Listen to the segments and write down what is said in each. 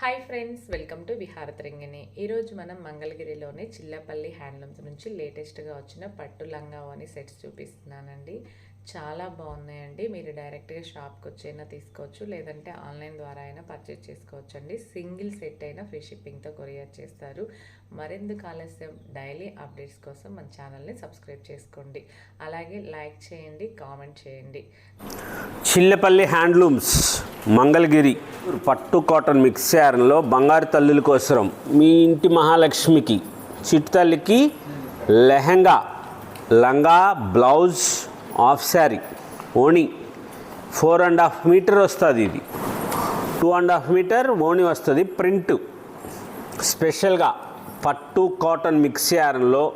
Hi friends welcome to Viharatarangini ఈరోజు మనం మంగళగిరిలోని చిల్లపల్లి హ్యాండ్లూమ్స్ నుంచి లేటెస్ట్గా వచ్చిన పట్టు లంగావని సెట్స్ చూపిస్తున్నానండి. చాలా బాగున్నాయండి. మీరు డైరెక్ట్గా షాప్కి వచ్చైనా తీసుకోవచ్చు. లేదంటే ఆన్లైన్ ద్వారా అయినా పర్చేజ్ చేసుకోవచ్చు అండి సింగిల్ సెట్ అయినా ఫ్రీ షిప్పింగ్తో కొరియర్ చేస్తారు. మరెందుకు ఆలస్యం? డైలీ అప్డేట్స్ కోసం మన ఛానల్ని సబ్స్క్రైబ్ చేసుకోండి. అలాగే లైక్ చేయండి కామెంట్ చేయండి. చిల్లపల్లి హ్యాండ్లూమ్స్ మంగళగిరి పట్టు కాటన్ మిక్స్ యార్న్లో బంగారు తల్లుల కోసం మీ ఇంటి మహాలక్ష్మికి చిట్టు తల్లికి లెహంగా లంగా బ్లౌజ్ ఆఫ్ శారీ ఓణి. ఫోర్ అండ్ హాఫ్ మీటర్ వస్తుంది ఇది. టూ అండ్ హాఫ్ మీటర్ ఓణి వస్తుంది. ప్రింట్. స్పెషల్గా పట్టు కాటన్ మిక్స్ యార్న్లో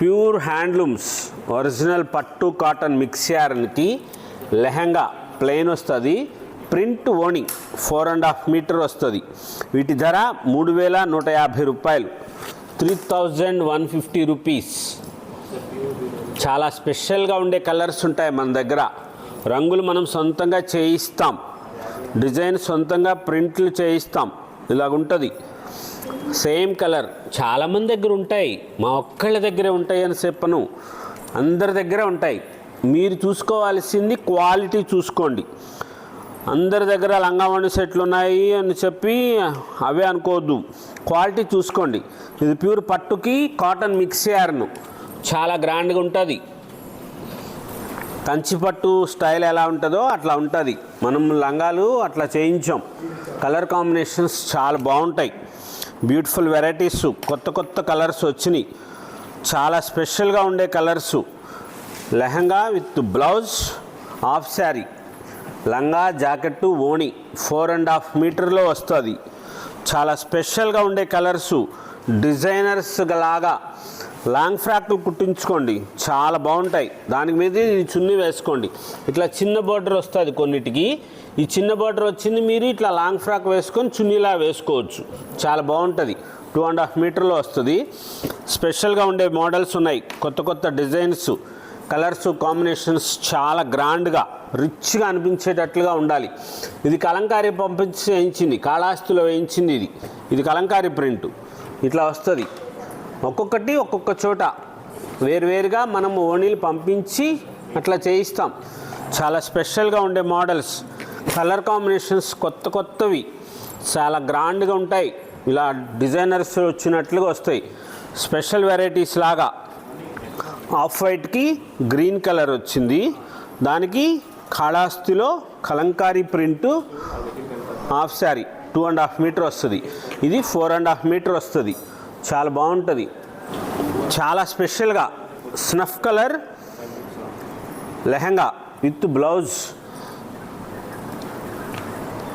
ప్యూర్ హ్యాండ్లూమ్స్ ఒరిజినల్ పట్టు కాటన్ మిక్స్ యార్న్కి లెహంగా ప్లెయిన్ వస్తుంది. ప్రింట్ ఓణి ఫోర్ అండ్ హాఫ్ మీటర్ వస్తుంది. వీటి ధర మూడు వేల నూట యాభై రూపాయలు. Three thousand one fifty rupees. చాలా స్పెషల్గా ఉండే కలర్స్ ఉంటాయి మన దగ్గర. రంగులు మనం సొంతంగా చేయిస్తాం. డిజైన్ సొంతంగా ప్రింట్లు చేయిస్తాం. ఇలాగుంటుంది సేమ్ కలర్ చాలామంది దగ్గర ఉంటాయి. మా ఒక్కళ్ళ దగ్గరే ఉంటాయి అని చెప్పను. అందరి దగ్గర ఉంటాయి. మీరు చూసుకోవాల్సింది క్వాలిటీ చూసుకోండి. అందరి దగ్గర లంగావణి సెట్లు ఉన్నాయి అని చెప్పి అవే అనుకోవద్దు. క్వాలిటీ చూసుకోండి. ఇది ప్యూర్ పట్టుకి కాటన్ మిక్స్ యార్ను. చాలా గ్రాండ్గా ఉంటుంది. కంచిపట్టు స్టైల్ ఎలా ఉంటుందో అట్లా ఉంటుంది. మనం లంగాలు అట్లా చేయించాం. కలర్ కాంబినేషన్స్ చాలా బాగుంటాయి. బ్యూటిఫుల్ వెరైటీస్ కొత్త కొత్త కలర్స్ వచ్చినాయి. చాలా స్పెషల్గా ఉండే colours lehenga with blouse half sari లంగా జాకెట్టు ఓణి ఫోర్ అండ్ హాఫ్ మీటర్లో వస్తుంది. చాలా స్పెషల్గా ఉండే కలర్సు డిజైనర్స్ లాగా లాంగ్ ఫ్రాక్లు కుట్టించుకోండి. చాలా బాగుంటాయి. దానికి మీద ఈ చున్నీ వేసుకోండి. ఇట్లా చిన్న బార్డర్ వస్తుంది కొన్నిటికి. ఈ చిన్న బార్డర్ వచ్చింది మీరు ఇట్లా లాంగ్ ఫ్రాక్ వేసుకొని చున్నీలా వేసుకోవచ్చు. చాలా బాగుంటుంది. టూ అండ్ హాఫ్ మీటర్లో వస్తుంది. స్పెషల్గా ఉండే మోడల్స్ ఉన్నాయి. కొత్త కొత్త డిజైన్స్ కలర్స్ కాంబినేషన్స్ చాలా గ్రాండ్గా రిచ్గా అనిపించేటట్లుగా ఉండాలి. ఇది కలంకారీ పంపించి వేయించింది. కాళాస్తిలో వేయించింది ఇది. ఇది కలంకారీ ప్రింట్. ఇట్లా వస్తుంది. ఒక్కొక్కటి ఒక్కొక్క చోట. వేరువేరుగా మనం ఓణీలు పంపించి అట్లా చేయిస్తాం. చాలా స్పెషల్గా ఉండే మోడల్స్. కలర్ కాంబినేషన్స్ కొత్త కొత్తవి. చాలా గ్రాండ్గా ఉంటాయి. ఇలా డిజైనర్స్ వచ్చినట్లుగా వస్తాయి. స్పెషల్ వెరైటీస్ లాగా. ఆఫ్ వైట్కి గ్రీన్ కలర్ వచ్చింది. దానికి కాళాస్తిలో Kalamkari print half sari. Two and half meter వస్తుంది. ఇది ఫోర్ అండ్ హాఫ్ మీటర్ వస్తుంది. చాలా బాగుంటుంది. చాలా స్పెషల్గా snuff colour lehenga with blouse.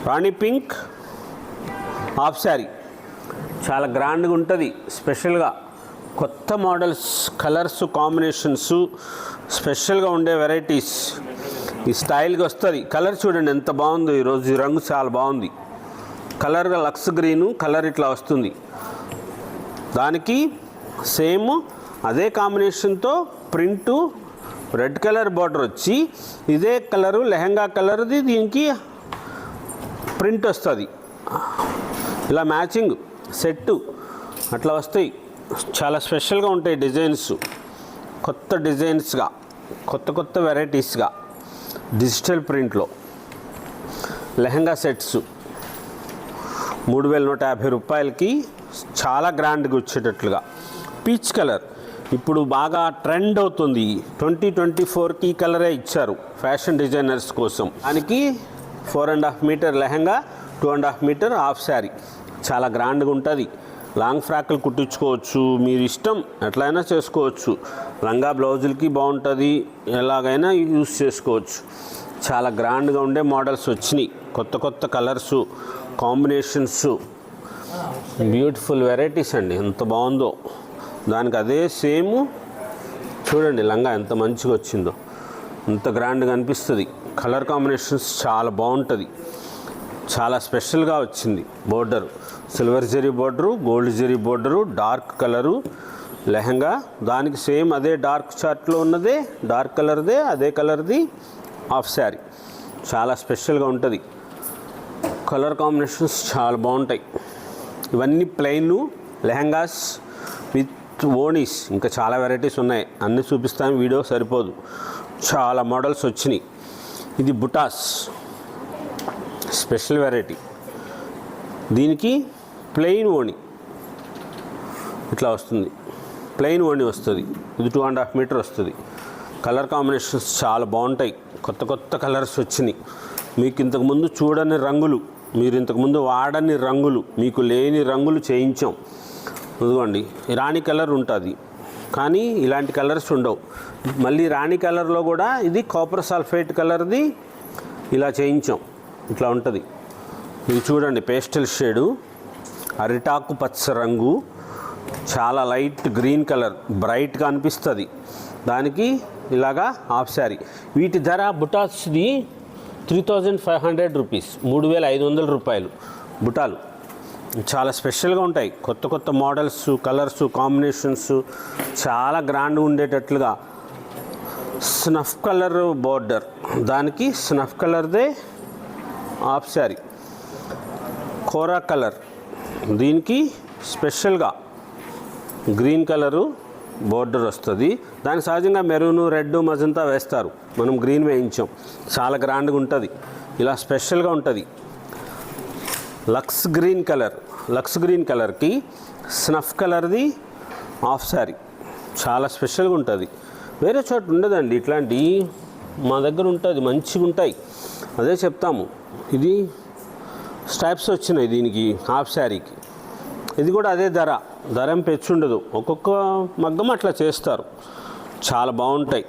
Rani pink half sari. చాలా గ్రాండ్గా ఉంటుంది స్పెషల్గా. కొత్త మోడల్స్ కలర్స్ కాంబినేషన్స్ స్పెషల్గా ఉండే వెరైటీస్. ఈ స్టైల్గా వస్తుంది. కలర్ చూడండి ఎంత బాగుందో ఈరోజు రంగు చాలా బాగుంది. కలర్గా లక్స్ గ్రీను కలర్ ఇట్లా వస్తుంది. దానికి సేమ్ అదే కాంబినేషన్తో ప్రింటు రెడ్ కలర్ బార్డర్ వచ్చి ఇదే కలరు లెహంగా కలర్ది దీనికి ప్రింట్ వస్తుంది. ఇలా మ్యాచింగ్ సెట్టు అట్లా వస్తాయి. చాలా స్పెషల్గా ఉంటాయి డిజైన్స్. కొత్త డిజైన్స్గా కొత్త కొత్త వెరైటీస్గా డిజిటల్ ప్రింట్లో. లెహంగా సెట్స్. మూడు వేల నూట యాభై రూపాయలకి చాలా గ్రాండ్గా వచ్చేటట్లుగా. పీచ్ కలర్ ఇప్పుడు బాగా ట్రెండ్ అవుతుంది. ట్వంటీ ట్వంటీ ఫోర్కి ఈ కలరే ఇచ్చారు ఫ్యాషన్ డిజైనర్స్ కోసం. దానికి four and half meter lehenga two and half meter half sari చాలా గ్రాండ్గా ఉంటుంది. లాంగ్ ఫ్రాక్లు కుట్టించుకోవచ్చు. మీరు ఇష్టం ఎట్లయినా చేసుకోవచ్చు. లంగా బ్లౌజులకి బాగుంటుంది. ఎలాగైనా యూస్ చేసుకోవచ్చు. చాలా గ్రాండ్గా ఉండే మోడల్స్ వచ్చినాయి. కొత్త కొత్త కలర్సు కాంబినేషన్స్. బ్యూటిఫుల్ వెరైటీస్ అండి. ఎంత బాగుందో. దానికి అదే సేమ్. చూడండి లంగా ఎంత మంచిగా వచ్చిందో. ఎంత గ్రాండ్గా అనిపిస్తుంది. కలర్ కాంబినేషన్స్ చాలా బాగుంటుంది. చాలా స్పెషల్గా వచ్చింది border. Silver zari border gold zari border dark colour lehenga. దానికి సేమ్ అదే డార్క్ చార్ట్లో ఉన్నదే డార్క్ కలర్దే అదే కలర్ది హాఫ్ శారీ. చాలా స్పెషల్గా ఉంటుంది. కలర్ కాంబినేషన్స్ చాలా బాగుంటాయి. ఇవన్నీ ప్లెయిన్లు లెహంగాస్ విత్ ఓనీస్. ఇంకా చాలా వెరైటీస్ ఉన్నాయి. అన్నీ చూపిస్తాను వీడియో సరిపోదు. చాలా మోడల్స్ వచ్చినాయి. ఇది బుటాస్. Special variety. దీనికి ప్లెయిన్ ఓణి ఇట్లా వస్తుంది. ప్లెయిన్ ఓణి వస్తుంది. ఇది టూ అండ్ హాఫ్ మీటర్ వస్తుంది. కలర్ కాంబినేషన్స్ చాలా బాగుంటాయి. కొత్త కొత్త కలర్స్ వచ్చినాయి. మీకు ఇంతకుముందు చూడని రంగులు మీరు ఇంతకుముందు వాడని రంగులు మీకు లేని రంగులు చేయించాం. ఇదిగోండి రాణి కలర్ ఉంటుంది. కానీ ఇలాంటి కలర్స్ ఉండవు. మళ్ళీ రాణి కలర్లో కూడా ఇది కాపర్ సల్ఫేట్ కలర్ది ఇలా చేయించాం. ఇట్లా ఉంటుంది. ఇది చూడండి పేస్టల్ షేడు అరిటాకు పచ్చ రంగు చాలా లైట్ గ్రీన్ కలర్ బ్రైట్గా అనిపిస్తుంది. దానికి ఇలాగా హాఫ్ శారీ. వీటి ధర బుటాస్ది three thousand five hundred rupees మూడు వేల ఐదు వందల రూపాయలు. బుటాలు. చాలా స్పెషల్గా ఉంటాయి. కొత్త కొత్త మోడల్స్ కలర్స్ కాంబినేషన్స్ చాలా గ్రాండ్ ఉండేటట్లుగా. Snuff colour border. దానికి స్నఫ్ కలర్దే హాఫ్ శారీ. కోరా కలర్. దీనికి స్పెషల్గా గ్రీన్ కలరు బోర్డర్ వస్తుంది. దానికి సహజంగా మెరూన్ రెడ్ మజంతా వేస్తారు. మనం గ్రీన్ వేయించాం. చాలా గ్రాండ్గా ఉంటుంది. ఇలా స్పెషల్గా ఉంటుంది. Lux green colour. Lux green కలర్కి స్నఫ్ కలర్ది హాఫ్ శారీ. చాలా స్పెషల్గా ఉంటుంది. వేరే చోట ఉండదండి. ఇట్లాంటి మా దగ్గర ఉంటుంది. మంచిగా ఉంటాయి. అదే చెప్తాము. ఇది స్టైప్స్ వచ్చినాయి దీనికి హాఫ్ శారీకి. ఇది కూడా అదే ధర. ధర ఏం పెచ్చుండదు. ఒక్కొక్క మగ్గం అట్లా చేస్తారు. చాలా బాగుంటాయి.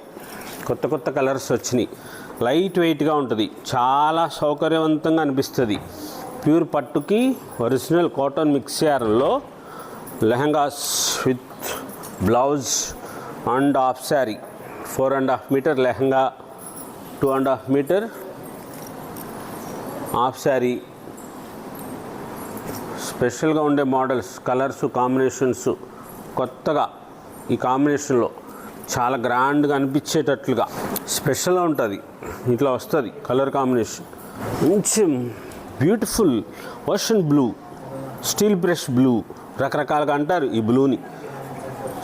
కొత్త కొత్త కలర్స్ వచ్చినాయి. లైట్ వెయిట్గా ఉంటుంది. చాలా సౌకర్యవంతంగా అనిపిస్తుంది. ప్యూర్ పట్టుకి ఒరిజినల్ కాటన్ మిక్సర్లో lehengas with blouse and half sari. Four and half meter lehenga two and half meter half sari స్పెషల్గా ఉండే మోడల్స్ కలర్స్ కాంబినేషన్స్ కొత్తగా ఈ కాంబినేషన్లో చాలా గ్రాండ్గా అనిపించేటట్లుగా స్పెషల్గా ఉంటుంది. ఇట్లా వస్తుంది కలర్ కాంబినేషన్. మంచి beautiful ocean blue steel brush blue రకరకాలుగా అంటారు ఈ బ్లూని.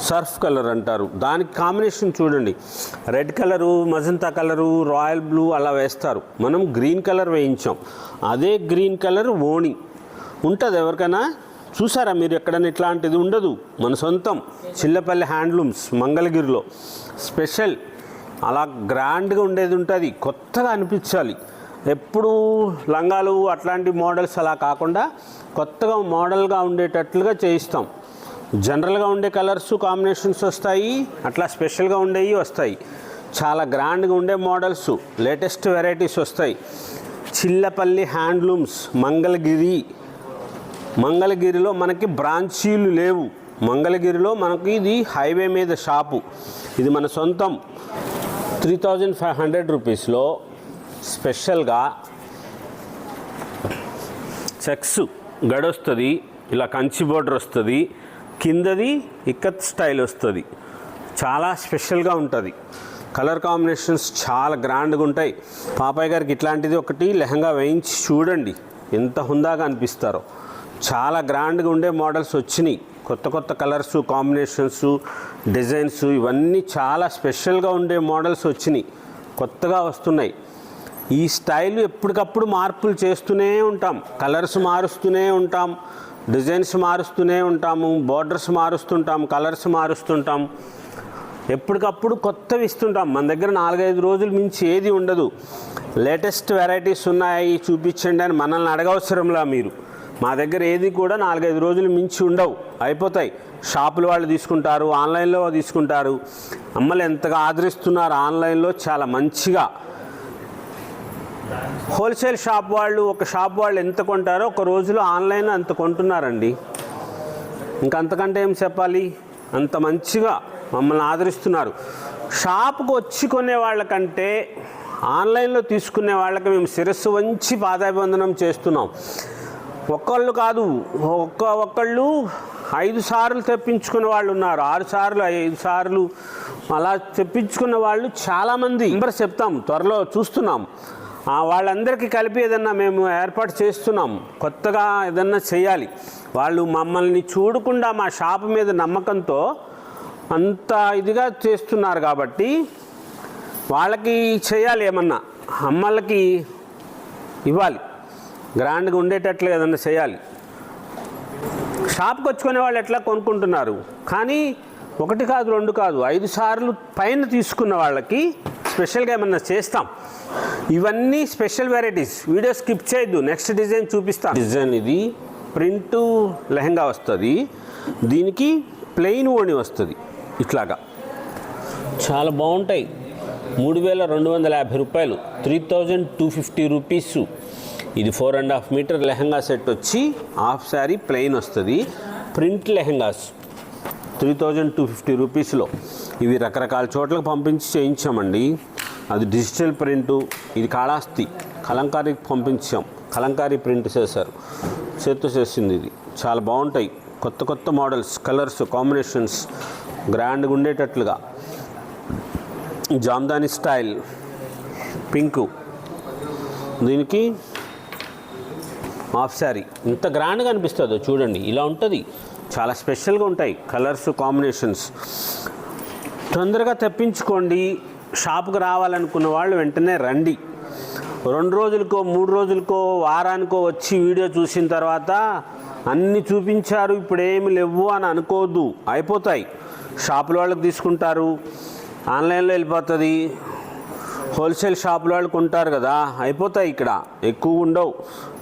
సర్ఫ్ కలర్ అంటారు. దానికి కాంబినేషన్ చూడండి. Red colour magenta colour royal blue అలా వేస్తారు. మనం గ్రీన్ కలర్ వేయించాం. అదే గ్రీన్ కలర్ ఓణి. ఉంటుంది ఎవరికైనా? చూసారా మీరు ఎక్కడైనా ఇట్లాంటిది ఉండదు? మన సొంతం. చిల్లపల్లి హ్యాండ్లూమ్స్ మంగళగిరిలో. స్పెషల్. అలా గ్రాండ్గా ఉండేది ఉంటుంది. కొత్తగా అనిపించాలి. ఎప్పుడు లంగాలు అట్లాంటి మోడల్స్ అలా కాకుండా కొత్తగా మోడల్గా ఉండేటట్లుగా చేయిస్తాం. జనరల్గా ఉండే కలర్స్ కాంబినేషన్స్ వస్తాయి. అట్లా స్పెషల్గా ఉండేవి వస్తాయి. చాలా గ్రాండ్గా ఉండే మోడల్స్ లేటెస్ట్ వెరైటీస్ వస్తాయి. చిల్లపల్లి హ్యాండ్లూమ్స్ మంగళగిరి. మంగళగిరిలో మనకి బ్రాంచీలు లేవు. మంగళగిరిలో మనకి ఇది హైవే మీద షాపు. ఇది మన సొంతం. త్రీ థౌజండ్ ఫైవ్ హండ్రెడ్ రూపీస్లో స్పెషల్గా చెక్స్ గడొస్తుంది ఇలా కంచి బోర్డర్ వస్తుంది కిందది ఇక్కత్ స్టైల్ వస్తుంది. చాలా స్పెషల్గా ఉంటుంది. కలర్ కాంబినేషన్స్ చాలా గ్రాండ్గా ఉంటాయి. పాపాయ్ గారికి ఇట్లాంటిది ఒకటి లెహంగా వేయించి చూడండి. ఎంత హుందాగా అనిపిస్తారో. చాలా గ్రాండ్గా ఉండే మోడల్స్ వచ్చినాయి. కొత్త కొత్త కలర్స్ కాంబినేషన్స్ డిజైన్స్ ఇవన్నీ చాలా స్పెషల్గా ఉండే మోడల్స్ వచ్చినాయి. కొత్తగా వస్తున్నాయి. ఈ స్టైల్ ఎప్పటికప్పుడు మార్పులు చేస్తూనే ఉంటాం. కలర్స్ మారుస్తూనే ఉంటాం. డిజైన్స్ మారుస్తూనే ఉంటాము. బోర్డర్స్ మారుస్తుంటాం. కలర్స్ మారుస్తుంటాం. ఎప్పటికప్పుడు కొత్తవి ఇస్తుంటాం. మన దగ్గర నాలుగైదు రోజులు మించి ఏది ఉండదు. లేటెస్ట్ వెరైటీస్ ఉన్నాయి? చూపించండి అని మనల్ని అడగవసరంలా మీరు. మా దగ్గర ఏది కూడా నాలుగైదు రోజులు మించి ఉండవు. అయిపోతాయి. షాపులు వాళ్ళు తీసుకుంటారు ఆన్లైన్లో తీసుకుంటారు. అమ్మలు ఎంతగా ఆదరిస్తున్నారు ఆన్లైన్లో చాలా మంచిగా. హోల్సేల్ షాప్ వాళ్ళు ఒక షాప్ వాళ్ళు ఎంత కొంటారో ఒక రోజులో ఆన్లైన్ అంత కొంటున్నారండి. ఇంకంతకంటే ఏం చెప్పాలి? అంత మంచిగా మమ్మల్ని ఆదరిస్తున్నారు. షాప్కు వచ్చి కొనే వాళ్ళకంటే ఆన్లైన్లో తీసుకునే వాళ్ళకి మేము శిరస్సు వంచి పాదాభివందనం చేస్తున్నాం. ఒక్కళ్ళు కాదు ఒక్క ఒక్కళ్ళు ఐదు సార్లు తెప్పించుకున్న వాళ్ళు ఉన్నారు. ఆరు సార్లు ఐదు సార్లు అలా తెప్పించుకున్న వాళ్ళు చాలామంది. నెంబర్ చెప్తాం త్వరలో చూస్తున్నాం. వాళ్ళందరికీ కలిపి ఏదన్నా మేము ఏర్పాటు చేస్తున్నాం. కొత్తగా ఏదన్నా చేయాలి. వాళ్ళు మమ్మల్ని చూడకుండా మా షాప్ మీద నమ్మకంతో అంత ఇదిగా చేస్తున్నారు కాబట్టి వాళ్ళకి చేయాలి ఏమన్నా. అమ్మలకి ఇవ్వాలి. గ్రాండ్గా ఉండేటట్లు ఏదన్నా చేయాలి. షాప్కి వచ్చుకునే వాళ్ళు ఎట్లా కొనుక్కుంటున్నారు? కానీ ఒకటి కాదు రెండు కాదు ఐదు సార్లు పైన తీసుకున్న వాళ్ళకి స్పెషల్గా ఏమన్నా చేస్తాం. ఇవన్నీ స్పెషల్ వెరైటీస్. వీడియో స్కిప్ చేయొద్దు నెక్స్ట్ డిజైన్ చూపిస్తాం డిజైన్ ఇది ప్రింట్ లెహంగా వస్తుంది దీనికి ప్లెయిన్ ఓణి వస్తుంది ఇట్లాగా. చాలా బాగుంటాయి. మూడు వేల రెండు వందల యాభై రూపాయలు three thousand two fifty rupees. ఇది four and half meter lehenga set వచ్చి హాఫ్ శారీ ప్లెయిన్ వస్తుంది. Print lehengas three thousand two fifty రూపీస్లో ఇవి రకరకాల చోట్లకు పంపించి చేయించామండి. అది డిజిటల్ ప్రింటు ఇది కాళాస్తి కలంకారీకి పంపించాం. కలంకారీ ప్రింట్ చేశారు. చేత్తో చేసింది ఇది. చాలా బాగుంటాయి. కొత్త కొత్త మోడల్స్ కలర్స్ కాంబినేషన్స్ గ్రాండ్గా ఉండేటట్లుగా. Jamdani style pink. దీనికి హాఫ్ శారీ. ఇంత గ్రాండ్గా అనిపిస్తుందో చూడండి. ఇలా ఉంటుంది. చాలా స్పెషల్గా ఉంటాయి కలర్స్ కాంబినేషన్స్. తొందరగా తెప్పించుకోండి. షాప్కి రావాలనుకున్న వాళ్ళు వెంటనే రండి. రెండు రోజులకో మూడు రోజులకో వారానికో వచ్చి వీడియో చూసిన తర్వాత అన్ని చూపించారు. ఇప్పుడు ఏమి లేవు అని అనుకోవద్దు అయిపోతాయి. షాపుల వాళ్ళకి తీసుకుంటారు. ఆన్లైన్లో వెళ్ళిపోతుంది. హోల్సేల్ షాపుల వాళ్ళు కొంటారు కదా అయిపోతాయి ఇక్కడ. ఎక్కువ ఉండవు.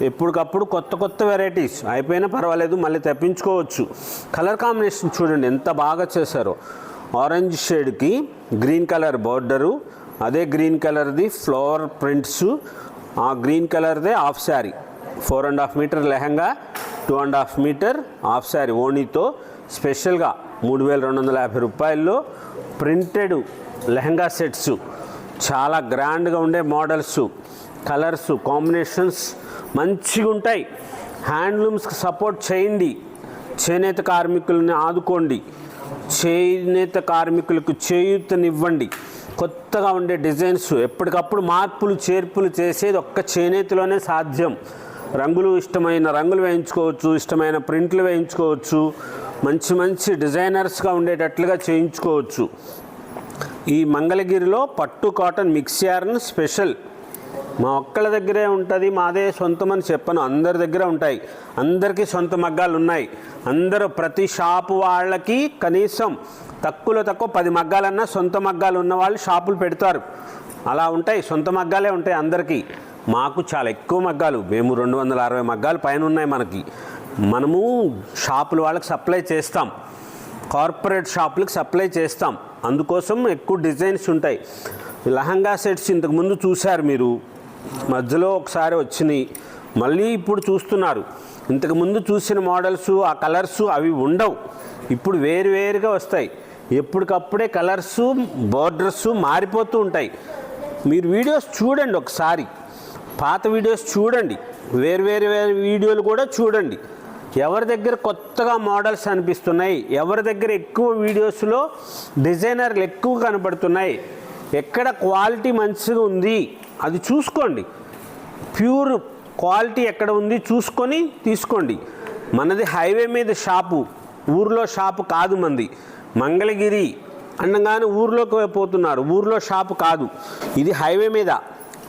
ఎప్పటికప్పుడు కొత్త కొత్త వెరైటీస్. అయిపోయినా పర్వాలేదు మళ్ళీ తెప్పించుకోవచ్చు. కలర్ కాంబినేషన్ చూడండి ఎంత బాగా చేశారో. ఆరెంజ్ షేడ్కి గ్రీన్ కలర్ బార్డరు అదే గ్రీన్ కలర్ది ఫ్లవర్ ప్రింట్స్ ఆ green కలర్దే half sari. Four and half meter lehenga two and half meter half sari ఓనీతో స్పెషల్గా మూడు వేల రెండు వందల యాభై రూపాయల్లో ప్రింటెడ్ లెహంగా సెట్స్. చాలా గ్రాండ్గా ఉండే మోడల్స్ కలర్స్ కాంబినేషన్స్ మంచిగా ఉంటాయి. హ్యాండ్లూమ్స్కి సపోర్ట్ చేయండి. చేనేత కార్మికులని ఆదుకోండి. చేనేత కార్మికులకు చేయూతనివ్వండి. కొత్తగా ఉండే డిజైన్స్ ఎప్పటికప్పుడు మార్పులు చేర్పులు చేసేది ఒక్క చేనేతలోనే సాధ్యం. రంగులు ఇష్టమైన రంగులు వేయించుకోవచ్చు ఇష్టమైన ప్రింట్లు వేయించుకోవచ్చు మంచి మంచి డిజైనర్స్గా ఉండేటట్లుగా చేయించుకోవచ్చు. ఈ మంగళగిరిలో పట్టు కాటన్ మిక్స్యార్న్ స్పెషల్. మా ఒక్కళ్ళ దగ్గరే ఉంటుంది మాదే సొంతం అని చెప్పను. అందరి దగ్గర ఉంటాయి. అందరికీ సొంత మగ్గాలు ఉన్నాయి. అందరూ ప్రతి షాపు వాళ్ళకి కనీసం తక్కువలో తక్కువ పది మగ్గాలన్నా సొంత మగ్గాలు ఉన్న వాళ్ళు షాపులు పెడతారు. అలా ఉంటాయి. సొంత మగ్గాలే ఉంటాయి అందరికీ. మాకు చాలా ఎక్కువ మగ్గాలు. మేము రెండు వందల అరవై మగ్గాలు పైన ఉన్నాయి మనకి. మనము షాపుల వాళ్ళకి సప్లై చేస్తాం. కార్పొరేట్ షాపులకు సప్లై చేస్తాం. అందుకోసం ఎక్కువ డిజైన్స్ ఉంటాయి. లహంగా సెట్స్ ఇంతకుముందు చూశారు మీరు. మధ్యలో ఒకసారి వచ్చినాయి. మళ్ళీ ఇప్పుడు చూస్తున్నారు. ఇంతకుముందు చూసిన మోడల్స్ ఆ కలర్స్ అవి ఉండవు. ఇప్పుడు వేరు వేరుగా వస్తాయి. ఎప్పటికప్పుడే కలర్స్ బోర్డర్స్ మారిపోతూ ఉంటాయి. మీరు వీడియోస్ చూడండి ఒకసారి. పాత వీడియోస్ చూడండి. వేరు వేరు వేరు వీడియోలు కూడా చూడండి. ఎవరి దగ్గర కొత్తగా మోడల్స్ అనిపిస్తున్నాయి ఎవరి దగ్గర ఎక్కువ వీడియోస్లో డిజైనర్లు ఎక్కువ కనపడుతున్నాయి ఎక్కడ క్వాలిటీ మంచిగా ఉంది అది చూసుకోండి. ప్యూర్ క్వాలిటీ ఎక్కడ ఉంది చూసుకొని తీసుకోండి. మనది హైవే మీద షాపు ఊర్లో షాపు కాదు మంది. మంగళగిరి అనగానే ఊర్లోకి పోతున్నారు ఊర్లో షాపు కాదు. ఇది హైవే మీద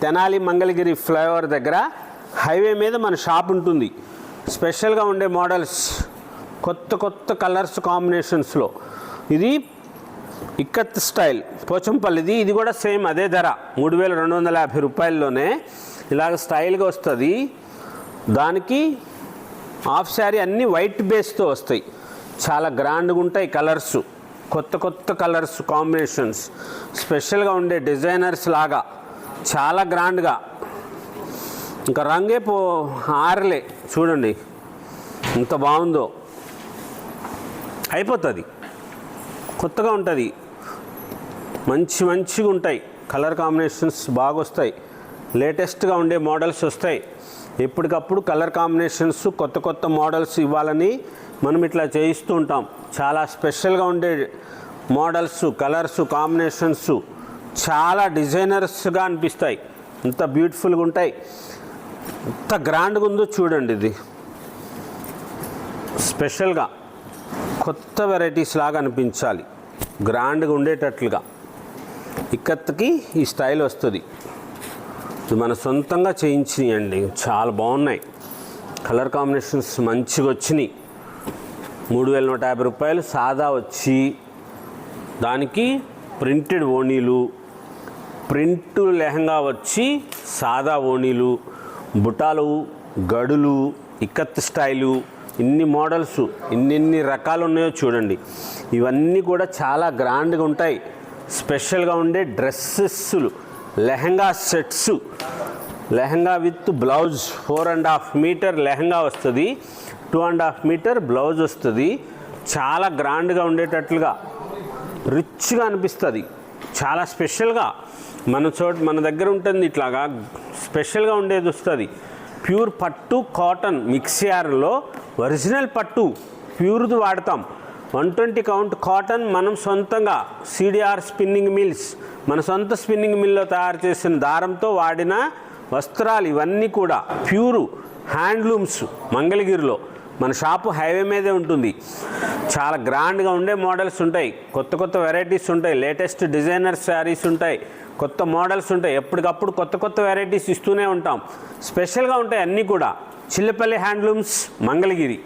తెనాలి మంగళగిరి ఫ్లైఓవర్ దగ్గర హైవే మీద మన షాప్ ఉంటుంది. స్పెషల్గా ఉండే మోడల్స్ కొత్త కొత్త కలర్స్ కాంబినేషన్స్లో. ఇది ఇక్కత్ స్టైల్ పోచంపల్లిది ఇది కూడా సేమ్ అదే ధర మూడు వేల రెండు వందల యాభై రూపాయల్లోనే. ఇలాగ స్టైల్గా వస్తుంది. దానికి హాఫ్ శారీ అన్నీ వైట్ బేస్తో వస్తాయి. చాలా గ్రాండ్గా ఉంటాయి కలర్స్ కొత్త కొత్త కలర్స్ కాంబినేషన్స్. స్పెషల్గా ఉండే డిజైనర్స్ లాగా చాలా గ్రాండ్గా ఇంకా రంగే పో ఆరలే. చూడండి ఎంత బాగుందో. అయిపోతుంది. కొత్తగా ఉంటుంది. మంచి మంచిగా ఉంటాయి. కలర్ కాంబినేషన్స్ బాగా వస్తాయి లేటెస్ట్గా ఉండే మోడల్స్ వస్తాయి. ఎప్పటికప్పుడు కలర్ కాంబినేషన్స్ కొత్త కొత్త మోడల్స్ ఇవ్వాలని మనం ఇట్లా చేయిస్తూ ఉంటాం. చాలా స్పెషల్గా ఉండే మోడల్స్ కలర్స్ కాంబినేషన్స్ చాలా డిజైనర్స్గా అనిపిస్తాయి. ఇంత బ్యూటిఫుల్గా ఉంటాయి. ఎంత గ్రాండ్గా ఉందో చూడండి ఇది. స్పెషల్గా కొత్త వెరైటీస్ లాగా అనిపించాలి. గ్రాండ్గా ఉండేటట్లుగా. ఇక్కత్కి ఈ స్టైల్ వస్తుంది. ఇది మన సొంతంగా చేయించినాయండి. చాలా బాగున్నాయి. కలర్ కాంబినేషన్స్ మంచిగా వచ్చినాయి. మూడు వేల నూట యాభై రూపాయలు సాదా వచ్చి దానికి ప్రింటెడ్ ఓణీలు ప్రింట్ లెహంగా వచ్చి సాదా ఓణీలు బుటాలు గడులు ఇక్కత్ స్టైలు ఇన్ని మోడల్స్ ఇన్నిన్ని రకాలు ఉన్నాయో చూడండి. ఇవన్నీ కూడా చాలా గ్రాండ్గా ఉంటాయి. స్పెషల్గా ఉండే డ్రెస్సెస్లు lehenga sets lehenga with blouse four and half metre lehenga వస్తుంది two and half metre blouse వస్తుంది. చాలా గ్రాండ్గా ఉండేటట్లుగా రిచ్గా అనిపిస్తుంది. చాలా స్పెషల్గా. మన చోట మన దగ్గర ఉంటుంది ఇట్లాగా. స్పెషల్గా ఉండేది వస్తుంది. ప్యూర్ పట్టు కాటన్ మిక్సీఆర్లో ఒరిజినల్ పట్టు ప్యూర్ది వాడతాం. వన్ ట్వంటీ కౌంట్ కాటన్ మనం సొంతంగా సిడిఆర్ స్పిన్నింగ్ మిల్స్ మన సొంత స్పిన్నింగ్ మిల్లో తయారు చేసిన దారంతో వాడిన వస్త్రాలు ఇవన్నీ కూడా ప్యూరు హ్యాండ్లూమ్స్ మంగళగిరిలో. మన షాపు హైవే మీదే ఉంటుంది. చాలా గ్రాండ్గా ఉండే మోడల్స్ ఉంటాయి. కొత్త కొత్త వెరైటీస్ ఉంటాయి. లేటెస్ట్ డిజైనర్ శారీస్ ఉంటాయి. కొత్త మోడల్స్ ఉంటాయి. ఎప్పటికప్పుడు కొత్త కొత్త వెరైటీస్ ఇస్తూనే ఉంటాం. స్పెషల్గా ఉంటాయి అన్నీ కూడా. చిల్లపల్లి హ్యాండ్లూమ్స్ మంగళగిరి.